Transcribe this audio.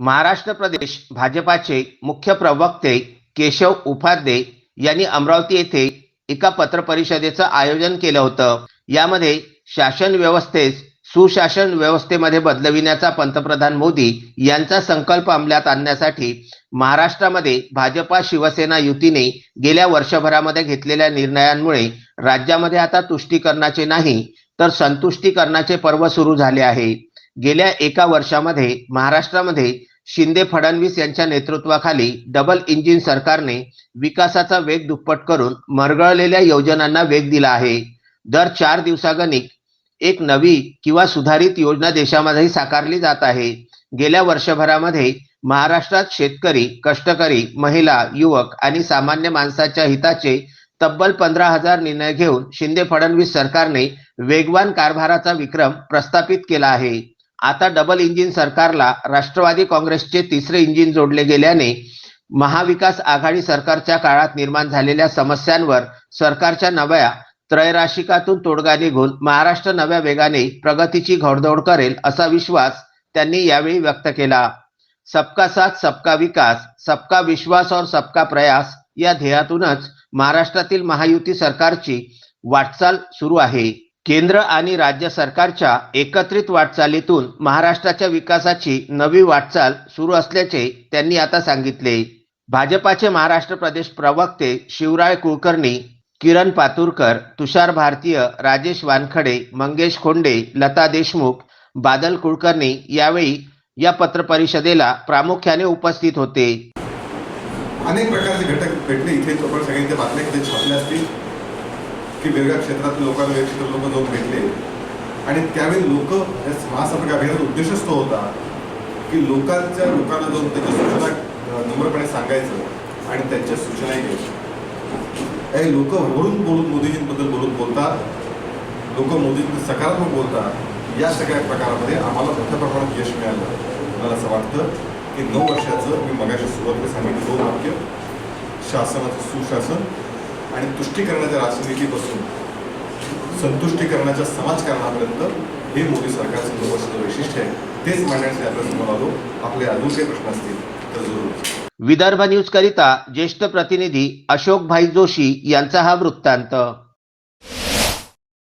महाराष्ट्र प्रदेश भाजपाचे मुख्य प्रवक्ते केशव उपाध्ये यांनी अमरावती येथे एका पत्रपरिषदेचं आयोजन केलं होतं. यामध्ये शासन व्यवस्थेस सुशासन व्यवस्थेमध्ये बदलविण्याचा पंतप्रधान मोदी यांचा संकल्प अंमलात आणण्यासाठी महाराष्ट्रामध्ये भाजपा शिवसेना युतीने गेल्या वर्षभरामध्ये घेतलेल्या निर्णयांमुळे राज्यामध्ये आता तुष्टीकरणाचे नाही तर संतुष्टीकरणाचे पर्व सुरू झाले आहे. गेल्या एका वर्षामध्ये महाराष्ट्रामध्ये शिंदे फडणवीस यांच्या नेतृत्वाखाली डबल इंजिन सरकारने विकासाचा वेग दुप्पट करून मरगळलेल्या योजनांना वेग दिला आहे. दर चार दिवसागणिक एक नवी किंवा सुधारित योजना देशामध्येही साकारली जात आहे. गेल्या वर्षभरामध्ये महाराष्ट्रात शेतकरी कष्टकरी महिला युवक आणि सामान्य माणसाच्या हिताचे तब्बल पंधरा हजार निर्णय घेऊन शिंदे फडणवीस सरकारने वेगवान कारभाराचा विक्रम प्रस्थापित केला आहे. आता डबल इंजिन सरकारला राष्ट्रवादी काँग्रेसचे तिसरे इंजिन जोडले गेल्याने महाविकास आघाडी सरकारच्या काळात निर्माण झालेल्या समस्यांवर सरकारच्या नव्या त्रैराशिकातून तोडगा निघून महाराष्ट्र नव्या वेगाने प्रगतीची घोडदौड करेल असा विश्वास त्यांनी यावेळी व्यक्त केला. सबका साथ सबका विकास सबका विश्वास और सबका प्रयास या ध्येयातूनच महाराष्ट्रातील महायुती सरकारची वाटचाल सुरू आहे. केंद्र आणि राज्य सरकारच्या एकत्रित वाटचालीतून महाराष्ट्राच्या विकासाची नवी वाटचाल सुरू असल्याचे त्यांनी आता सांगितले. भाजपाचे महाराष्ट्र प्रदेश प्रवक्ते शिवराय कुलकर्णी किरण पातुरकर तुषार भारतीय राजेश वानखडे मंगेश खोंडे लता देशमुख बादल कुलकर्णी यावेळी या पत्रपरिषदेला प्रामुख्याने उपस्थित होते. अनेक प्रकारचे घटक भेटले. इथे आपण सगळ्यांच्या बातम्या छापल्या असतील. की वेगवेगळ्या क्षेत्रातील लोकांना वेगळे क्षेत्र लोक जाऊन भेटले. आणि त्यावेळी लोक महासंपर्क अभियानाचा उद्देशच तो होता की लोकांच्या लोकांना जाऊन त्याच्या सूचना नम्रपणे सांगायचं आणि त्यांच्या सूचनाही घ्यायच्या. काही लोक वरून बोलून मोदीजींबद्दल बोलून बोलतात. लोक मोदींबद्दल सकारात्मक बोलतात. या सगळ्या प्रकारामध्ये आम्हाला मोठ्या प्रमाणात यश मिळालं. मला असं वाटतं की नऊ वर्षाचं मी मगाशी सुरुवातीला सांगितलं दोन वाक्य. शासनाचं सुशासन आणि तुष्टीकरणाच्या राजनीतीपासून संतुष्टीकरणाच्या समाजकारणापर्यंत हे मोदी सरकारचं नऊ वैशिष्ट्य आहे तेच मांडण्यासाठी आपल्यासमोर आलो. आपले अजून काही प्रश्न असतील तर जरूर. विदर्भ न्यूज करिता ज्येष्ठ प्रतिनिधी अशोक भाई जोशी यांचा हा वृत्तांत.